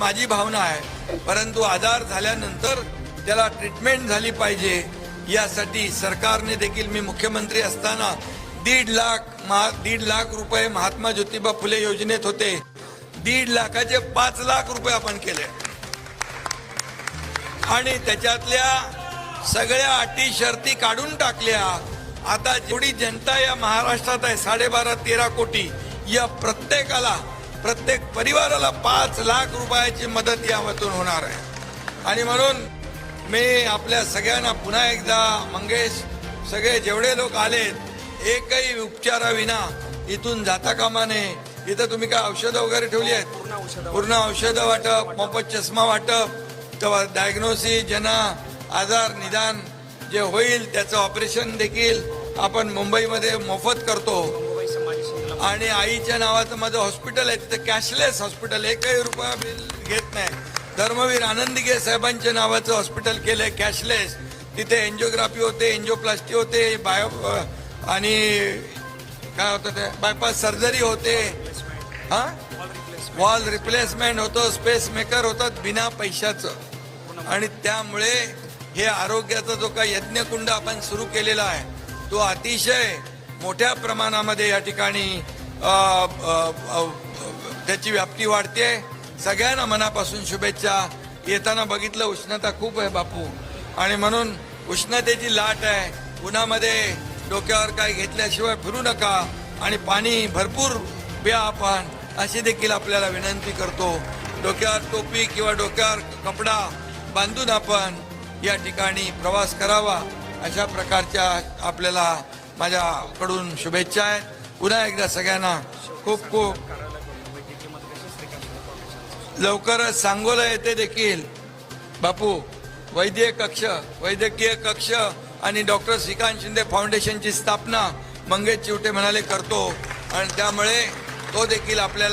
माझी भावना आहे. परंतु आजार झाल्यानंतर त्याला ट्रीटमेंट झाली पाहिजे. यासाठी सरकारने देखील मी मुख्यमंत्री असताना दीड लाख महा दीड लाख रुपये महात्मा ज्योतिबा फुले योजनेत होते. दीड लाखाचे पाच लाख रुपये आपण केले. आणि त्याच्यातल्या सगळ्या अटी शर्ती काढून टाकल्या. आता जेवढी जनता या महाराष्ट्रात आहे साडेबारा तेरा कोटी या प्रत्येकाला प्रत्येक परिवाराला पाच लाख रुपयाची मदत यामधून होणार आहे. आणि म्हणून मी आपल्या सगळ्यांना पुन्हा एकदा मंगेश सगळे जेवढे लोक आलेत एकही उपचाराविना इथून जाता कामा नये इथं तुम्ही काय औषधं वगैरे ठेवली आहेत? पूर्ण औषधं. वाटप मोफत चष्मा वाटप तेव्हा डायग्नोसिस ज्यांना आजार निदान जे होईल त्याचं ऑपरेशन देखील आपण मुंबईमध्ये मोफत करतो. आणि आईच्या नावाचं माझं हॉस्पिटल आहे तिथं कॅशलेस हॉस्पिटल एकही रुपया बिल घेत नाही. धर्मवीर आनंदगे साहेबांच्या नावाचं हॉस्पिटल केलंय कॅशलेस तिथे एन्जिओग्राफी होते एन्जिओप्लास्टी होते बायो आणि काय होतं ते बायपास सर्जरी होते. हा? वॉल रिप्लेसमेंट होतं स्पेस मेकर होतात बिना पैशाचं. आणि त्यामुळे हे आरोग्याचा जो काही यज्ञकुंड आपण सुरू केलेला आहे तो अतिशय मोठ्या प्रमाणामध्ये या ठिकाणी त्याची व्याप्ती वाढते. सगळ्यांना मनापासून शुभेच्छा. येताना बघितलं उष्णता खूप आहे बापू. आणि म्हणून उष्णतेची लाट आहे. उन्हामध्ये डोक्यावर काय घेतल्याशिवाय फिरू नका. आणि पाणी भरपूर प्या आपण. अशी देखील आपल्याला विनंती करतो. डोक्यावर टोपी किंवा डोक्यावर कपडा बांधून आपण या ठिकाणी प्रवास करावा. अशा प्रकारच्या आपल्याला माझ्याकडून शुभेच्छा आहेत. पुन्हा एकदा सगळ्यांना खूप खूप लवकरच सांगोला येथे देखील. बापू वैद्यकीय कक्ष वैद्यकीय कक्ष आणि डॉक्टर श्रीकांत शिंदे फाउंडेशनची स्थापना मंगेश चिवटे म्हणाले करतो. आणि त्यामुळे तो देखील आपल्याला